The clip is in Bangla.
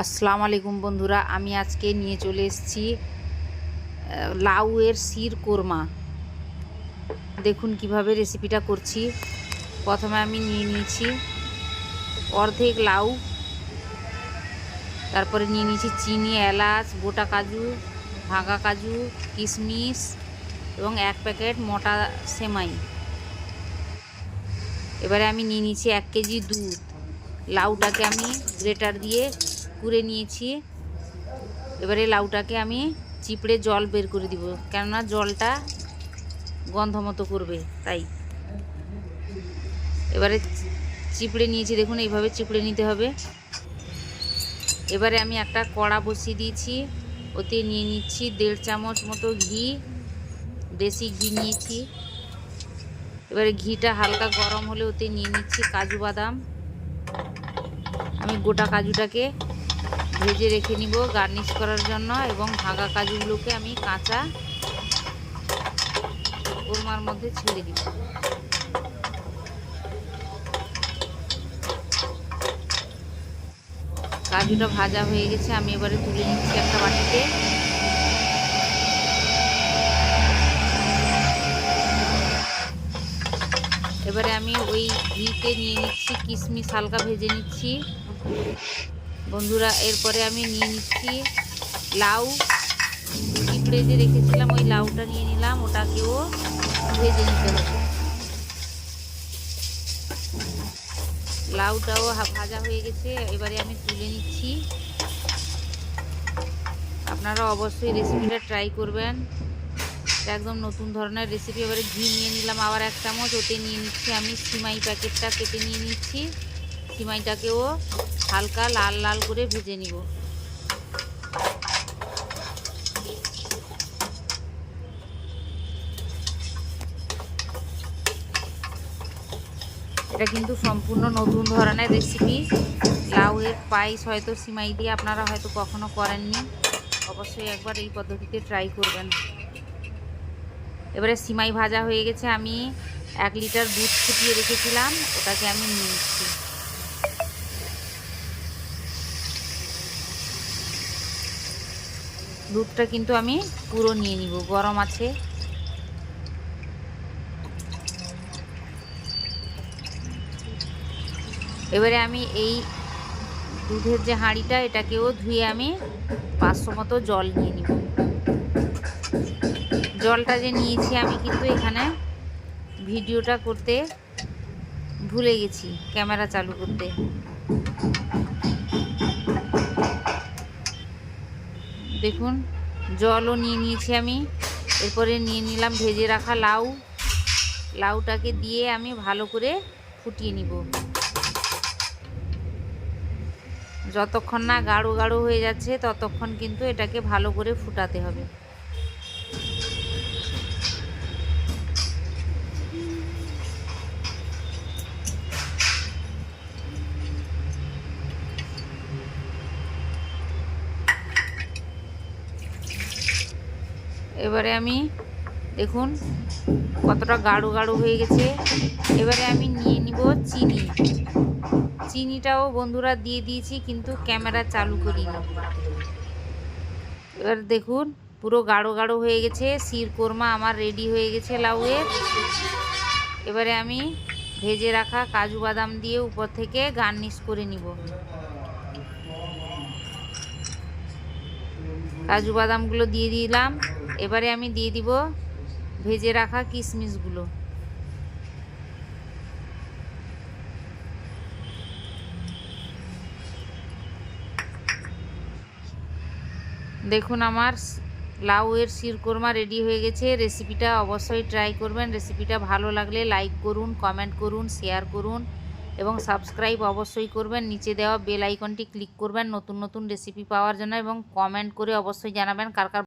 আসসালামু আলাইকুম বন্ধুরা, আমি আজকে নিয়ে চলে এসেছি লাউয়ের শির কোরমা। দেখুন কীভাবে রেসিপিটা করছি। প্রথমে আমি নিয়ে নিয়েছি অর্ধেক লাউ, তারপরে নিয়ে নিয়েছি চিনি, এলাচ, গোটা কাজু, ভাঙা কাজু, কিশমিশ এবং এক প্যাকেট মোটা সেমাই। এবারে আমি নিয়ে নিয়েছি এক কেজি দুধ। লাউটাকে আমি গ্রেটার দিয়ে কুড়ে নিয়েছি। এবারে লাউটাকে আমি চিপড়ে জল বের করে দিব, কেননা জলটা গন্ধ মতো করবে, তাই। এবারে চিপড়ে নিয়েছি, দেখুন এইভাবে চিপড়ে নিতে হবে। এবারে আমি একটা কড়া বসিয়ে দিয়েছি, ওতে নিয়ে নিচ্ছি দেড় চামচ মতো ঘি, দেশি ঘি নিয়েছি। এবারে ঘিটা হালকা গরম হলে ওতে নিয়ে নিচ্ছি কাজু বাদাম। আমি গোটা কাজুটাকে ভেজে রেখে নিব গার্নিশ করার জন্য এবং ভাঙা কাজুগুলোকে আমি কাঁচা কোরমার মধ্যে ছেড়ে দিব কাজুটা ভাজা হয়ে গেছে, আমি এবারে তুলে নিচ্ছি একটা বাটিতে। এবারে আমি ওই ঘিতে নিয়ে নিচ্ছি, কিশমিশ হালকা ভেজে নিচ্ছি। বন্ধুরা, এরপরে আমি নিয়ে নিচ্ছি লাউ। চিপড়ে যে রেখেছিলাম, ওই লাউটা নিয়ে নিলাম, ওটাকেও ভেজে নিতে হবে। লাউটাও ভাজা হয়ে গেছে, এবারে আমি তুলে নিচ্ছি। আপনারা অবশ্যই রেসিপিটা ট্রাই করবেন। একদম নতুন ধরনের রেসিপি, এবারে ঘি নিয়ে নিলাম, আবার এক চামচ, ওতে নিয়ে নিচ্ছি আমি সিমাই প্যাকেটটা কেটে নিয়ে নিচ্ছি। সিমাইটাকেও হালকা লাল লাল করে ভেজে নিব। এটা কিন্তু সম্পূর্ণ নতুন ধরনের রেসিপি লাউয়ের পায়েস হয়তো সিমাই দিয়ে আপনারা হয়তো কখনো করেননি। অবশ্যই একবার এই পদ্ধতিতে ট্রাই করবেন। এবারে সিমাই ভাজা হয়ে গেছে। আমি এক লিটার দুধ ফুটিয়ে রেখেছিলাম। ওটাকে আমি নিয়ে দুধটা কিন্তু আমি পুরো নিয়ে নিব, গরম আছে। এবারে আমি এই দুধের যে হাঁড়িটা, এটাকেও ধুয়ে আমি পাঁচশো মতো জল নিয়ে নিব। জলটা যে নিয়েছি আমি কিন্তু এখানে ভিডিওটা করতে ভুলে গেছি, ক্যামেরা চালু করতে। দেখুন, জলও নিয়ে নিয়েছি আমি। এরপরে নিয়ে নিলাম ভেজে রাখা লাউ। লাউটাকে দিয়ে আমি ভালো করে ফুটিয়ে নিব। যতক্ষণ না গাঢ় গাঢ় হয়ে যাচ্ছে, ততক্ষণ কিন্তু এটাকে ভালো করে ফুটাতে হবে। এবারে আমি, দেখুন, কতটা গাঢ় গাঢ় হয়ে গেছে। এবারে আমি নিয়ে নিব চিনি। চিনিটাও বন্ধুরা দিয়ে দিয়েছি, কিন্তু ক্যামেরা চালু করিনি। এবার দেখুন, পুরো গাঢ় গাঢ় হয়ে গেছে, শির কোরমা আমার রেডি হয়ে গেছে লাউয়ের। এবারে আমি ভেজে রাখা কাজু বাদাম দিয়ে উপর থেকে গার্নিশ করে নিব। কাজু বাদামগুলো দিয়ে দিলাম। এবারে আমি দিয়ে দিব ভেজে রাখা কিশমিশগুলো দেখুন আমার লাউয়ের শিরকোরমা রেডি হয়ে গেছে। রেসিপিটা অবশ্যই ট্রাই করবেন। রেসিপিটা ভালো লাগলে লাইক করুন, কমেন্ট করুন, শেয়ার করুন এবং সাবস্ক্রাইব অবশ্যই করবেন। নিচে দেওয়া বেল আইকনটি ক্লিক করবেন নতুন নতুন রেসিপি পাওয়ার জন্য এবং কমেন্ট করে অবশ্যই জানাবেন কার কার